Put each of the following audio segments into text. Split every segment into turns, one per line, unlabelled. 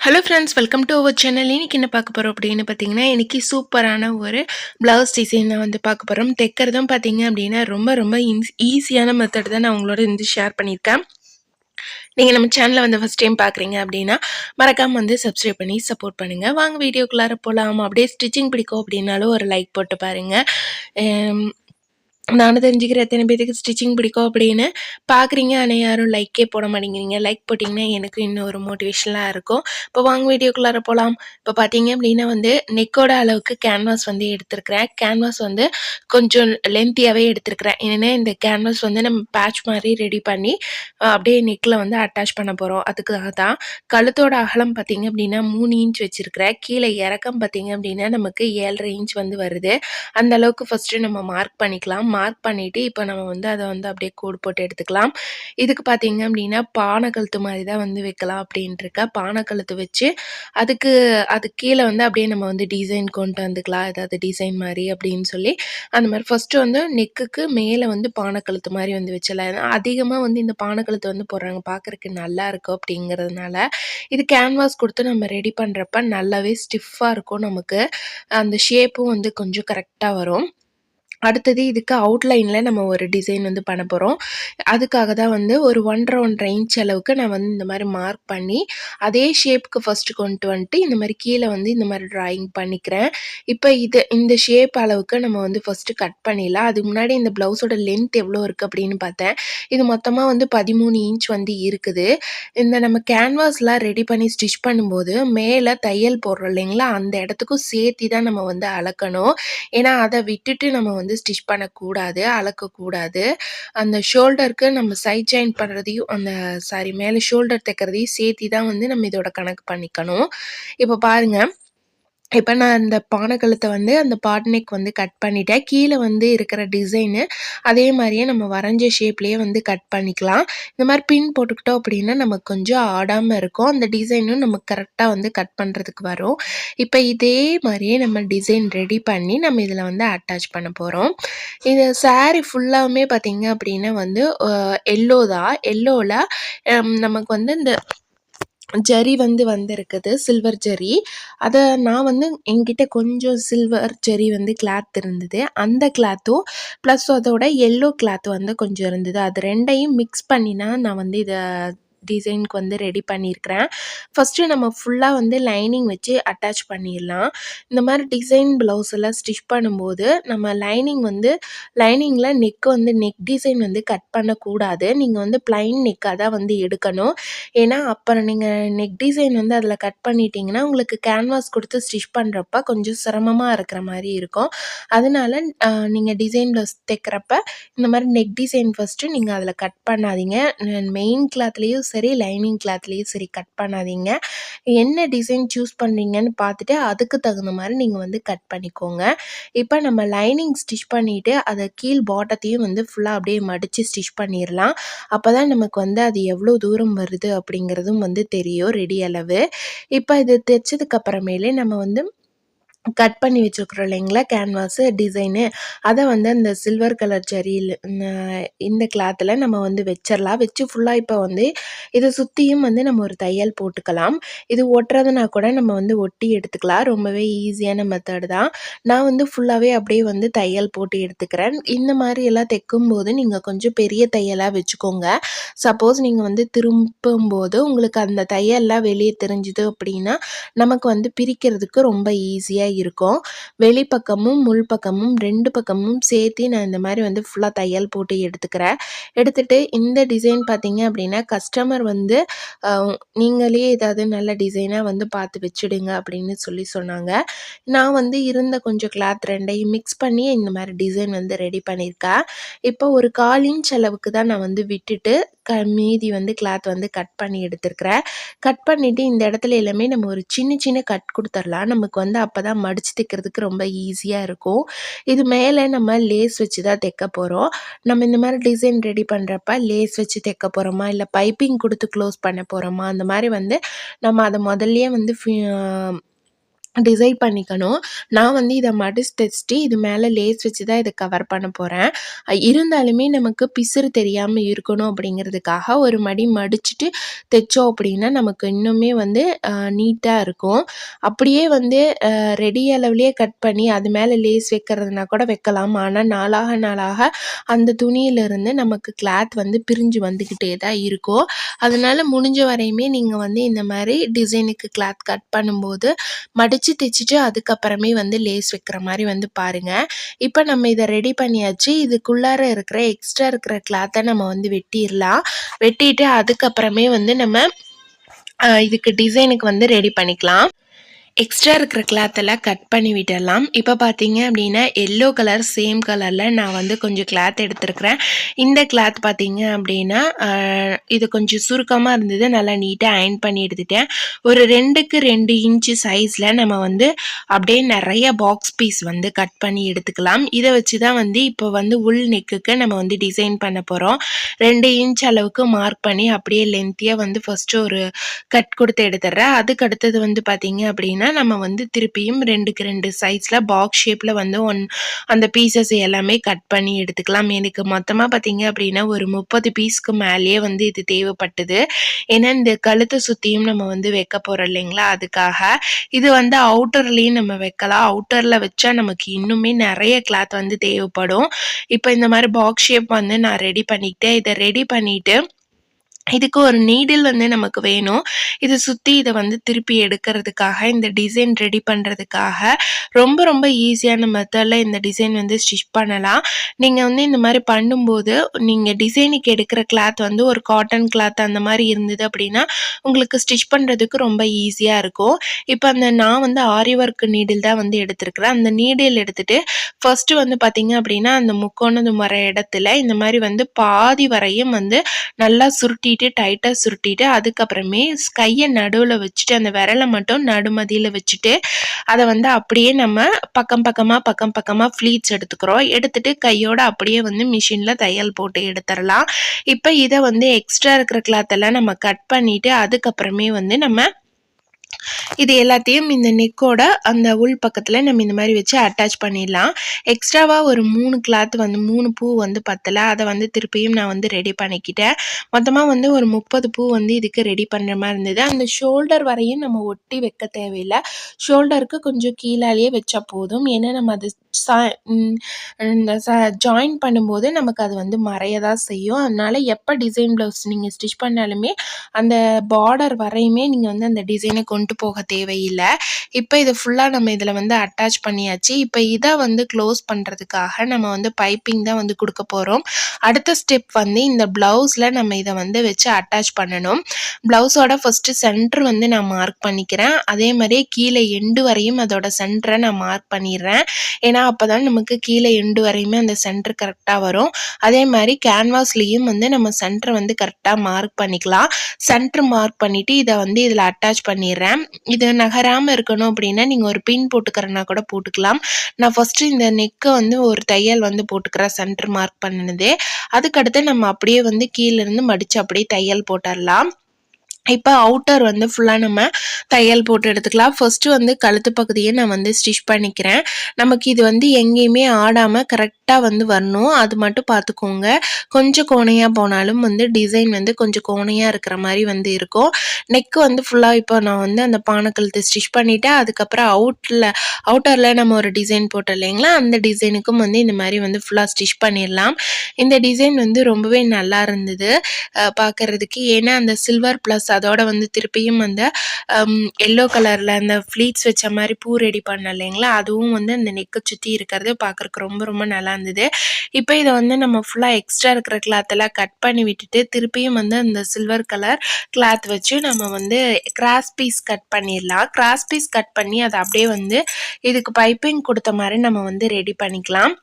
Hello friends welcome to our channel இன்னைக்கு என்ன பார்க்க போகிறோம் அப்படின்னு பார்த்தீங்கன்னா இன்றைக்கி சூப்பரான ஒரு ப்ளவுஸ் டிசைன் தான் வந்து பார்க்க போகிறோம் தைக்கிறதும் பார்த்தீங்க அப்படின்னா ரொம்ப ரொம்ப ஈஸியான மெத்தட் தான் நான் உங்களோட இருந்து ஷேர் பண்ணியிருக்கேன். நீங்கள் நம்ம சேனலை வந்து ஃபஸ்ட் டைம் பார்க்குறீங்க அப்படின்னா மறக்காமல் வந்து சப்ஸ்கிரைப் பண்ணி சப்போர்ட் பண்ணுங்கள் வாங்க வீடியோக்குள்ளார போகலாம் அப்படியே ஸ்டிச்சிங் பிடிக்கும் அப்படின்னாலும் ஒரு லைக் போட்டு பாருங்கள் நானும் தெரிஞ்சுக்கிறேன் எத்தனை பேருக்கு ஸ்டிச்சிங் பிடிக்கும் அப்படின்னு. பார்க்குறீங்க ஆனால் யாரும் லைக்கே போட மாட்டேங்கிறீங்க. லைக் போட்டிங்கன்னா எனக்கு இன்னும் ஒரு மோட்டிவேஷனாக இருக்கும். இப்போ வாங்க வீடியோக்குள்ளார போகலாம் இப்போ பார்த்தீங்க அப்படின்னா வந்து நெக்கோட அளவுக்கு கேன்வாஸ் வந்து எடுத்திருக்கிறேன். கேன்வாஸ் வந்து கொஞ்சம் லென்த்தியாகவே எடுத்திருக்கிறேன். ஏன்னா இந்த கேன்வாஸ் வந்து நம்ம பேட்ச் மாதிரி ரெடி பண்ணி அப்படியே நெக்கில் வந்து அட்டாச் பண்ண போகிறோம் அதுக்காக தான் கழுத்தோட அகலம் பார்த்தீங்க அப்படின்னா மூணு இன்ச் வச்சுருக்கிறேன். கீழே இறக்கம் பார்த்தீங்க அப்படின்னா நமக்கு ஏழரை இன்ச் வந்து வருது. அந்த அளவுக்கு ஃபஸ்ட்டு நம்ம மார்க் பண்ணிக்கலாம். மார்க் பண்ணிவிட்டு இப்போ நம்ம வந்து அதை வந்து அப்படியே கோடு போட்டு எடுத்துக்கலாம். இதுக்கு பார்த்தீங்க அப்படின்னா பானை கழுத்து மாதிரி தான் வந்து வைக்கலாம் அப்படின்ட்டுருக்கா. பானை கழுத்து வச்சு அதுக்கு அது கீழே வந்து அப்படியே நம்ம வந்து டிசைன் கொண்டு வந்துக்கலாம். ஏதாவது டிசைன் மாதிரி அப்படின்னு சொல்லி. அந்த மாதிரி ஃபஸ்ட்டு வந்து நெக்குக்கு மேலே வந்து பானை கழுத்து மாதிரி வந்து வச்சிடலாம் அதிகமாக வந்து இந்த பானை கழுத்து வந்து போடுறாங்க பார்க்குறக்கு நல்லா இருக்கும் அப்படிங்கிறதுனால இது கேன்வாஸ் கொடுத்து நம்ம ரெடி பண்ணுறப்ப நல்லாவே ஸ்டிஃபாக இருக்கும் நமக்கு. அந்த ஷேப்பும் வந்து கொஞ்சம் கரெக்டாக வரும். அடுத்தது இதுக்கு அவுட்லைனில் நம்ம ஒரு டிசைன் வந்து பண்ண போகிறோம் அதுக்காக தான் வந்து ஒரு ஒன்றரை ஒன்றரை இன்ச் அளவுக்கு நான் வந்து இந்த மாதிரி மார்க் பண்ணி அதே ஷேப்புக்கு ஃபஸ்ட்டு கொண்டு வந்துட்டு இந்த மாதிரி கீழே வந்து இந்த மாதிரி ட்ராயிங் பண்ணிக்கிறேன். இப்போ இது இந்த ஷேப் அளவுக்கு நம்ம வந்து ஃபஸ்ட்டு கட் பண்ணிடலாம். அதுக்கு முன்னாடி இந்த ப்ளவுஸோட லென்த் எவ்வளோ இருக்குது அப்படின்னு பார்த்தேன். இது மொத்தமாக வந்து பதிமூணு இன்ச் வந்து இருக்குது. இந்த நம்ம கேன்வாஸ்லாம் ரெடி பண்ணி ஸ்டிச் பண்ணும்போது மேலே தையல் போடுறோம் இல்லைங்களா? அந்த இடத்துக்கும் சேர்த்தி தான் நம்ம வந்து அளக்கணும். ஏன்னா அதை விட்டுட்டு நம்ம வந்து வந்து ஸ்டிச் பண்ணக்கூடாது அளக்கக்கூடாது அந்த ஷோல்டருக்கு நம்ம சைட் ஜாயின் பண்ணுறதையும் அந்த சாரி மேலே ஷோல்டர் தைக்கிறதையும் சேர்த்தி தான் வந்து நம்ம இதோட கணக்கு பண்ணிக்கணும். இப்போ பாருங்கள் இப்போ நான் அந்த பானை கழுத்தை வந்து அந்த பாட்னிக் வந்து கட் பண்ணிட்டேன். கீழே வந்து இருக்கிற டிசைனு அதே மாதிரியே நம்ம வரைஞ்ச ஷேப்லேயே வந்து கட் பண்ணிக்கலாம். இந்த மாதிரி பின் போட்டுக்கிட்டோம் அப்படின்னா நமக்கு கொஞ்சம் ஆடாமல் இருக்கும். அந்த டிசைனும் நமக்கு கரெக்டாக வந்து கட் பண்ணுறதுக்கு வரும். இப்போ இதே மாதிரியே நம்ம டிசைன் ரெடி பண்ணி நம்ம இதில் வந்து அட்டாச் பண்ண போகிறோம் இது சாரீ ஃபுல்லாகவுமே பார்த்திங்க அப்படின்னா வந்து எல்லோ தான். எல்லோவில் நமக்கு வந்து இந்த ஜரி வந்து வந்திருக்குது சில்வர் ஜரி. அதை நான் வந்து என்கிட்ட கொஞ்சம் சில்வர் ஜரி வந்து கிளாத் இருந்தது. அந்த கிளாத்தும் ப்ளஸ் அதோட எல்லோ கிளாத் வந்து கொஞ்சம் இருந்தது. அது ரெண்டையும் மிக்ஸ் பண்ணினா நான் வந்து இதை டிசைனுக்கு வந்து ரெடி பண்ணியிருக்கிறேன் ஃபஸ்ட்டு நம்ம ஃபுல்லாக வந்து லைனிங் வச்சு அட்டாச் பண்ணிடலாம். இந்த மாதிரி டிசைன் ப்ளவுஸ் எல்லாம் ஸ்டிச் பண்ணும்போது நம்ம லைனிங் வந்து லைனிங்கில் நெக் வந்து நெக் டிசைன் வந்து கட் பண்ணக்கூடாது. நீங்கள் வந்து ப்ளைன் நெக்காக தான் வந்து எடுக்கணும். ஏன்னா அப்புறம் நீங்கள் நெக் டிசைன் வந்து அதில் கட் பண்ணிட்டீங்கன்னா உங்களுக்கு கேன்வாஸ் கொடுத்து ஸ்டிச் பண்ணுறப்ப கொஞ்சம் சிரமமாக இருக்கிற மாதிரி இருக்கும். அதனால நீங்கள் டிசைன் ப்ளவுஸ் தைக்கிறப்ப இந்த மாதிரி நெக் டிசைன் ஃபஸ்ட்டு நீங்கள் அதில் கட் பண்ணாதீங்க. மெயின் கிளாத்லேயும் சரி லைனிங் கிளாத்லேயும் சரி கட் பண்ணாதீங்க. என்ன டிசைன் சூஸ் பண்ணுறீங்கன்னு பார்த்துட்டு அதுக்கு தகுந்த மாதிரி நீங்கள் வந்து கட் பண்ணிக்கோங்க. இப்போ நம்ம லைனிங் ஸ்டிச் பண்ணிவிட்டு அதை கீழ் பாட்டத்தையும் வந்து ஃபுல்லாக அப்படியே மடித்து ஸ்டிச் பண்ணிடலாம் அப்போ தான் நமக்கு வந்து அது எவ்வளோ தூரம் வருது அப்படிங்கிறதும் வந்து தெரியும் ரெடி அளவு. இப்போ இது தைச்சதுக்கப்புறமேலே நம்ம வந்து கட் பண்ணி வச்சுருக்குறோம் இல்லைங்களா? கேன்வாஸு டிசைனு அதை வந்து அந்த சில்வர் கலர் ஜரியில் இந்த கிளாத்தில் நம்ம வந்து வச்சிடலாம் வச்சு ஃபுல்லாக இப்போ வந்து இதை சுற்றியும் வந்து நம்ம ஒரு தையல் போட்டுக்கலாம். இது ஒட்டுறதுனா கூட நம்ம வந்து ஒட்டி எடுத்துக்கலாம். ரொம்பவே ஈஸியான மெத்தட் தான். நான் வந்து ஃபுல்லாகவே அப்படியே வந்து தையல் போட்டு எடுத்துக்கிறேன். இந்த மாதிரி எல்லாம் தைக்கும்போது நீங்கள் கொஞ்சம் பெரிய தையலாக வச்சுக்கோங்க. சப்போஸ் நீங்கள் வந்து திரும்பும்போது உங்களுக்கு அந்த தையல்லாம் வெளியே தெரிஞ்சுது அப்படின்னா நமக்கு வந்து பிரிக்கிறதுக்கு ரொம்ப ஈஸியாக இருக்கும். வெளிப்பக்கமும் முள் பக்கமும் ரெண்டு பக்கமும் சேர்த்து நான் இந்த மாதிரி வந்து ஃபுல்லாக தையல் போட்டு எடுத்துக்கிறேன். எடுத்துகிட்டு இந்த டிசைன் பார்த்தீங்க அப்படின்னா கஸ்டமர் வந்து நீங்களே ஏதாவது நல்ல டிசைனாக வந்து பார்த்து வச்சுடுங்க அப்படின்னு சொல்லி சொன்னாங்க. நான் வந்து இருந்த கொஞ்சம் கிளாத் ரெண்டையும் மிக்ஸ் பண்ணி இந்த மாதிரி டிசைன் வந்து ரெடி பண்ணியிருக்கேன். இப்போ ஒரு கால் இன்ச் அளவுக்கு தான் நான் வந்து விட்டுட்டு க மீதி வந்து கிளாத் வந்து கட் பண்ணி எடுத்துருக்கிறேன் கட் பண்ணிவிட்டு இந்த இடத்துல எல்லாமே நம்ம ஒரு சின்ன சின்ன கட் கொடுத்துர்லாம். நமக்கு வந்து அப்போ தான் மடித்து தைக்கிறதுக்கு ரொம்ப ஈஸியாக இருக்கும். இது மேலே நம்ம லேஸ் வச்சு தான் தைக்க போகிறோம் நம்ம இந்த மாதிரி டிசைன் ரெடி பண்ணுறப்ப லேஸ் வச்சு தைக்க போகிறோமா இல்லை பைப்பிங் கொடுத்து க்ளோஸ் பண்ண போகிறோமா அந்த மாதிரி வந்து நம்ம அதை முதல்லையே வந்து டிசைட் பண்ணிக்கணும். நான் வந்து இதை மடிச்சு தைச்சிட்டு இது மேலே லேஸ் வச்சு தான் இதை கவர் பண்ண போகிறேன் இருந்தாலுமே நமக்கு பிசுறு தெரியாமல் இருக்கணும் அப்படிங்கிறதுக்காக ஒரு மடி மடிச்சுட்டு தைச்சோம் அப்படின்னா நமக்கு இன்னுமே வந்து நீட்டாக இருக்கும். அப்படியே வந்து ரெடி அளவுலேயே கட் பண்ணி அது மேலே லேஸ் வைக்கிறதுனா கூட வைக்கலாம். ஆனால் நாளாக நாளாக அந்த துணியிலிருந்து நமக்கு கிளாத் வந்து பிரிஞ்சு வந்துக்கிட்டே தான் இருக்கும். அதனால் முடிஞ்ச வரையுமே நீங்கள் வந்து இந்த மாதிரி டிசைனுக்கு கிளாத் கட் பண்ணும்போது மடி வச்சு தைச்சிட்டு அதுக்கப்புறமே வந்து லேஸ் வைக்கிற மாதிரி வந்து பாருங்கள் இப்போ நம்ம இதை ரெடி பண்ணியாச்சு. இதுக்குள்ளார இருக்கிற எக்ஸ்ட்ரா இருக்கிற கிளாத்தை நம்ம வந்து வெட்டிடலாம். வெட்டிட்டு அதுக்கப்புறமே வந்து நம்ம இதுக்கு டிசைனுக்கு வந்து ரெடி பண்ணிக்கலாம். எக்ஸ்ட்ரா இருக்கிற கிளாத்தெல்லாம் கட் பண்ணி விட்டுடலாம். இப்போ பார்த்தீங்க அப்படின்னா எல்லோ கலர் சேம் கலரில் நான் வந்து கொஞ்சம் கிளாத் எடுத்துருக்கிறேன். இந்த கிளாத் பார்த்தீங்க அப்படின்னா இது கொஞ்சம் சுருக்கமாக இருந்தது. நல்லா நீட்டாக அயன் பண்ணி எடுத்துட்டேன். ஒரு ரெண்டுக்கு ரெண்டு இன்ச்சு சைஸில் நம்ம வந்து அப்படியே நிறைய பாக்ஸ் பீஸ் வந்து கட் பண்ணி எடுத்துக்கலாம். இதை வச்சு தான் வந்து இப்போ வந்து உள் நெக்குக்கு நம்ம வந்து டிசைன் பண்ண போகிறோம் ரெண்டு இன்ச் அளவுக்கு மார்க் பண்ணி அப்படியே லென்த்தியாக வந்து ஃபஸ்ட்டு ஒரு கட் கொடுத்து எடுத்துடுறேன். அதுக்கு அடுத்தது வந்து பார்த்தீங்க அப்படின்னா நம்ம வந்து திருப்பியும் ரெண்டுக்கு ரெண்டு சைஸில் பாக்ஸ் ஷேப்பில் வந்து ஒன் அந்த பீசஸ் எல்லாமே கட் பண்ணி எடுத்துக்கலாம். எனக்கு மொத்தமாக பார்த்தீங்க அப்படின்னா ஒரு முப்பது பீஸ்க்கு மேலேயே வந்து இது தேவைப்பட்டது. ஏன்னா இந்த கழுத்தை சுற்றியும் நம்ம வந்து வைக்க போகிறோம் இல்லைங்களா? அதுக்காக. இது வந்து அவுட்டர்லேயும் நம்ம வைக்கலாம். அவுட்டரில் வச்சா நமக்கு இன்னுமே நிறைய கிளாத் வந்து தேவைப்படும். இப்போ இந்த மாதிரி பாக்ஸ் ஷேப் வந்து நான் ரெடி பண்ணிக்கிட்டேன். இதை ரெடி பண்ணிவிட்டு இதுக்கு ஒரு நீடில் வந்து நமக்கு வேணும். இதை சுற்றி இதை வந்து திருப்பி எடுக்கிறதுக்காக இந்த டிசைன் ரெடி பண்ணுறதுக்காக ரொம்ப ரொம்ப ஈஸியான மெத்தடில் இந்த டிசைன் வந்து ஸ்டிச் பண்ணலாம். நீங்கள் வந்து இந்த மாதிரி பண்ணும்போது நீங்கள் டிசைனுக்கு எடுக்கிற கிளாத் வந்து ஒரு காட்டன் கிளாத் அந்த மாதிரி இருந்தது அப்படின்னா உங்களுக்கு ஸ்டிச் பண்ணுறதுக்கு ரொம்ப ஈஸியாக இருக்கும். இப்போ அந்த நான் வந்து ஆரி ஒர்க் நீடில் தான் வந்து எடுத்திருக்கிறேன். அந்த நீடில் எடுத்துகிட்டு ஃபஸ்ட்டு வந்து பார்த்திங்க அப்படின்னா அந்த முக்கோணது வர இடத்துல இந்த மாதிரி வந்து பாதி வரையும் வந்து நல்லா சுருட்டி சுருட்டிட்டு டைட்டாக சுருட்டிட்டு அதுக்கப்புறமே கையை நடுவில் வச்சுட்டு அந்த விரலை மட்டும் நடுமதியில் வச்சுட்டு அதை வந்து அப்படியே நம்ம பக்கம் பக்கமாக பக்கம் பக்கமாக ஃப்ளீட்ஸ் எடுத்துக்கிறோம். எடுத்துட்டு கையோட அப்படியே வந்து மிஷினில் தையல் போட்டு எடுத்துடலாம். இப்போ இதை வந்து எக்ஸ்ட்ரா இருக்கிற கிளாத்தெல்லாம் நம்ம கட் பண்ணிவிட்டு அதுக்கப்புறமே வந்து நம்ம இது எல்லாத்தையும் இந்த நெக்கோட அந்த உள் பக்கத்தில் நம்ம இந்த மாதிரி வச்சு அட்டாச் பண்ணிடலாம். எக்ஸ்ட்ராவாக ஒரு மூணு கிளாத் வந்து மூணு பூ வந்து பத்தலை. அதை வந்து திருப்பியும் நான் வந்து ரெடி பண்ணிக்கிட்டேன். மொத்தமாக வந்து ஒரு முப்பது பூ வந்து இதுக்கு ரெடி பண்ணுற மாதிரி இருந்தது. அந்த ஷோல்டர் வரையும் நம்ம ஒட்டி வைக்க தேவையில்லை. ஷோல்டருக்கு கொஞ்சம் கீழாலேயே வச்சா போதும். ஏன்னா நம்ம அது சா இந்த ஜாயின் பண்ணும்போது நமக்கு அது வந்து மறைய தான் செய்யும். அதனால் எப்போ டிசைன் ப்ளவுஸ் நீங்கள் ஸ்டிச் பண்ணாலுமே அந்த பார்டர் வரையுமே நீங்கள் வந்து அந்த டிசைனை கொண்டு போக தேவையில்லை. இப்போ இது ஃபுல்லாக நம்ம இதில் வந்து அட்டாச் பண்ணியாச்சு. இப்போ இதை வந்து க்ளோஸ் பண்ணுறதுக்காக நம்ம வந்து பைப்பிங் தான் வந்து கொடுக்க போகிறோம் அடுத்த ஸ்டெப் வந்து இந்த ப்ளவுஸில் நம்ம இதை வந்து வச்சு அட்டாச் பண்ணணும். ப்ளவுஸோட ஃபஸ்ட்டு சென்டர் வந்து நான் மார்க் பண்ணிக்கிறேன். அதே மாதிரியே கீழே எண்டு வரையும் அதோட சென்டரை நான் மார்க் பண்ணிடுறேன். ஏன்னா அப்போ தான் நமக்கு கீழே எண்டு வரையுமே அந்த சென்டர் கரெக்டாக வரும். அதே மாதிரி கேன்வாஸ்லேயும் வந்து நம்ம சென்டர் வந்து கரெக்டாக மார்க் பண்ணிக்கலாம். சென்டர் மார்க் பண்ணிவிட்டு இதை வந்து இதில் அட்டாச் பண்ணிடுறேன். இது நகராமல் இருக்கணும் அப்படின்னா நீங்கள் ஒரு பின் போட்டுக்கிறனா கூட போட்டுக்கலாம். நான் ஃபஸ்ட்டு இந்த நெக்கை வந்து ஒரு தையல் வந்து போட்டுக்கிறேன் சென்டர் மார்க் பண்ணினதே. அதுக்கடுத்து நம்ம அப்படியே வந்து கீழேருந்து மடித்து அப்படியே தையல் போட்டுடலாம் இப்போ அவுட்டர் வந்து ஃபுல்லாக நம்ம தையல் போட்டு எடுத்துக்கலாம். ஃபஸ்ட்டு வந்து கழுத்து பகுதியை நான் வந்து ஸ்டிச் பண்ணிக்கிறேன். நமக்கு இது வந்து எங்கேயுமே ஆடாமல் கரெக்டாக வந்து வரணும். அது மட்டும் பார்த்துக்கோங்க. கொஞ்சம் கோணையாக போனாலும் வந்து டிசைன் வந்து கொஞ்சம் கோணையாக இருக்கிற மாதிரி வந்து இருக்கும். நெக்கு வந்து ஃபுல்லாக இப்போ நான் வந்து அந்த பானை கழுத்து ஸ்டிச் பண்ணிவிட்டேன் அதுக்கப்புறம் அவுட்டில் அவுட்டரில் நம்ம ஒரு டிசைன் போட்டோம் இல்லைங்களா? அந்த டிசைனுக்கும் வந்து இந்த மாதிரி வந்து ஃபுல்லாக ஸ்டிச் பண்ணிடலாம். இந்த டிசைன் வந்து ரொம்பவே நல்லா இருந்தது. பார்க்குறதுக்கு. ஏன்னா அந்த சில்வர் ப்ளஸ் அதோட வந்து திருப்பியும் அந்த எல்லோ கலரில் அந்த ஃப்ளீட்ஸ் வச்ச மாதிரி பூ ரெடி பண்ண இல்லைங்களா? அதுவும் வந்து அந்த நெக்கை சுற்றி இருக்கிறது பார்க்குறக்கு ரொம்ப ரொம்ப நல்லா இருந்தது. இப்போ இதை வந்து நம்ம ஃபுல்லாக எக்ஸ்ட்ரா இருக்கிற கிளாத்தெல்லாம் கட் பண்ணி விட்டுட்டு திருப்பியும் வந்து அந்த சில்வர் கலர் கிளாத் வச்சு நம்ம வந்து கிராஸ் பீஸ் கட் பண்ணிடலாம். கிராஸ் பீஸ் கட் பண்ணி அதை அப்படியே வந்து இதுக்கு பைப்பிங் கொடுத்த மாதிரி நம்ம வந்து ரெடி பண்ணிக்கலாம்.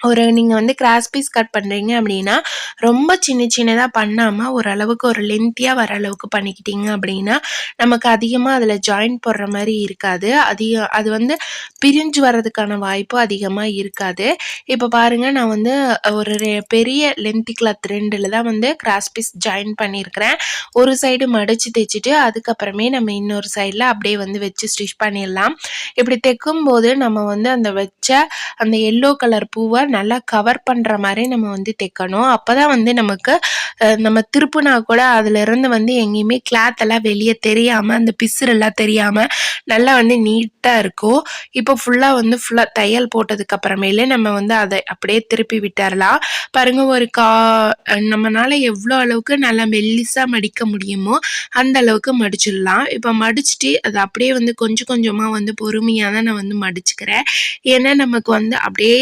ஒரு நீங்கள் வந்து கிராஸ் பீஸ் கட் பண்ணுறீங்க அப்படின்னா ரொம்ப சின்ன சின்னதாக பண்ணாமல் ஓரளவுக்கு ஒரு லென்த்தியாக வர அளவுக்கு பண்ணிக்கிட்டீங்க அப்படின்னா நமக்கு அதிகமாக அதில் ஜாயின் போடுற மாதிரி இருக்காது. அதிகம் அது வந்து பிரிஞ்சு வர்றதுக்கான வாய்ப்பு அதிகமாக இருக்காது. இப்போ பாருங்கள் நான் வந்து ஒரு பெரிய லென்த்தி கிளாத் ரெண்டில் தான் வந்து கிராஸ் பீஸ் ஜாயின் பண்ணியிருக்கிறேன் ஒரு சைடு மடித்து தைச்சிட்டு அதுக்கப்புறமே நம்ம இன்னொரு சைடில் அப்படியே வந்து வச்சு ஸ்டிச் பண்ணிடலாம். இப்படி தைக்கும்போது நம்ம வந்து அந்த வச்ச அந்த எல்லோ கலர் பூவை நல்லா கவர் பண்ணுற மாதிரி நம்ம வந்து தைக்கணும். அப்போ தான் வந்து நமக்கு நம்ம திருப்புனா கூட அதுலேருந்து வந்து எங்கேயுமே கிளாத் எல்லாம் வெளியே தெரியாமல் அந்த பிசுரெல்லாம் தெரியாமல் நல்லா வந்து நீட்டாக இருக்கும். இப்போ ஃபுல்லாக வந்து ஃபுல்லாக தையல் போட்டதுக்கு அப்புறமேலே நம்ம வந்து அதை அப்படியே திருப்பி விட்டுறலாம். பாருங்கள் ஒரு கா நம்மளால் எவ்வளோ அளவுக்கு நல்லா மெல்லிஸாக மடிக்க முடியுமோ அந்த அளவுக்கு மடிச்சிடலாம். இப்போ மடிச்சுட்டு அதை அப்படியே வந்து கொஞ்சம் கொஞ்சமாக வந்து பொறுமையாக தான் நான் வந்து மடிச்சுக்கிறேன். ஏன்னா நமக்கு வந்து அப்படியே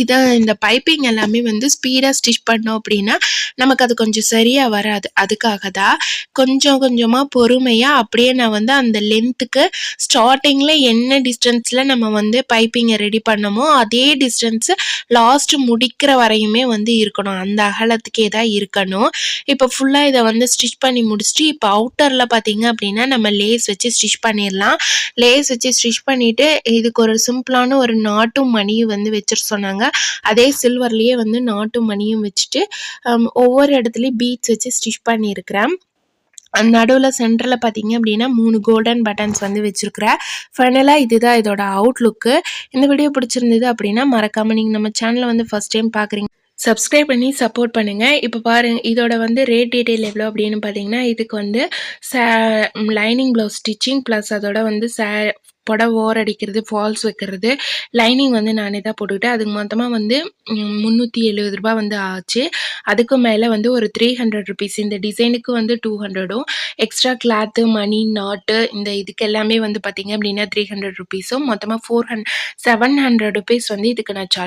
இதை இந்த பைப்பிங் எல்லாமே வந்து ஸ்பீடாக ஸ்டிச் பண்ணோம் அப்படின்னா நமக்கு அது கொஞ்சம் சரியாக வராது. அதுக்காக தான் கொஞ்சம் கொஞ்சமாக பொறுமையாக அப்படியே நான் வந்து அந்த லென்த்துக்கு ஸ்டார்டிங்கில் என்ன டிஸ்டன்ஸில் நம்ம வந்து பைப்பிங்கை ரெடி பண்ணமோ அதே டிஸ்டன்ஸு லாஸ்ட்டு முடிக்கிற வரையுமே வந்து இருக்கணும். அந்த அகலத்துக்கே தான் இருக்கணும். இப்போ ஃபுல்லாக இதை வந்து ஸ்டிச் பண்ணி முடிச்சுட்டு இப்போ அவுட்டரில் பார்த்தீங்க அப்படின்னா நம்ம லேஸ் வச்சு ஸ்டிச் பண்ணிடலாம். லேஸ் வச்சு ஸ்டிச் பண்ணிவிட்டு இதுக்கு ஒரு சிம்பிளான ஒரு நாட்டும் மணியும் வந்து வச்சுட்டு சொன்னாங்க. பண்ணியிருக்காங்க அதே சில்வர்லேயே வந்து நாட்டு மணியும் வச்சுட்டு um, ஒவ்வொரு இடத்துலையும் பீட்ஸ் வச்சு ஸ்டிச் பண்ணியிருக்கிறேன். நடுவில் சென்டரில் பார்த்தீங்க அப்படின்னா மூணு கோல்டன் பட்டன்ஸ் வந்து வச்சுருக்குறேன். ஃபைனலாக இதுதான் இதோட அவுட்லுக்கு இந்த வீடியோ பிடிச்சிருந்தது அப்படின்னா மறக்காமல் நீங்கள் நம்ம சேனலை வந்து ஃபஸ்ட் டைம் பார்க்குறீங்க சப்ஸ்கிரைப் பண்ணி சப்போர்ட் பண்ணுங்கள் இப்போ பாருங்கள் இதோட வந்து ரேட் டீட்டெயில் எவ்வளோ அப்படின்னு பார்த்தீங்கன்னா இதுக்கு வந்து say lining blouse stitching plus அதோட வந்து சே புடவை ஓர் அடிக்கிறது ஃபால்ஸ் வைக்கிறது. லைனிங் வந்து நானே தான் போட்டுக்கிட்டேன். அதுக்கு மொத்தமாக வந்து முந்நூற்றி எழுபது ரூபா வந்து ஆச்சு. அதுக்கு மேலே வந்து ஒரு த்ரீ ஹண்ட்ரட் ருபீஸ் இந்த டிசைனுக்கு வந்து டூ ஹண்ட்ரடும் எக்ஸ்ட்ரா கிளாத்து மணி நாட்டு இந்த இதுக்கு எல்லாமே வந்து பார்த்திங்க அப்படின்னா த்ரீ ஹண்ட்ரட் ருபீஸும் மொத்தமாக four hundred seven hundred rupees வந்து இதுக்கு நான் சார்ஜ்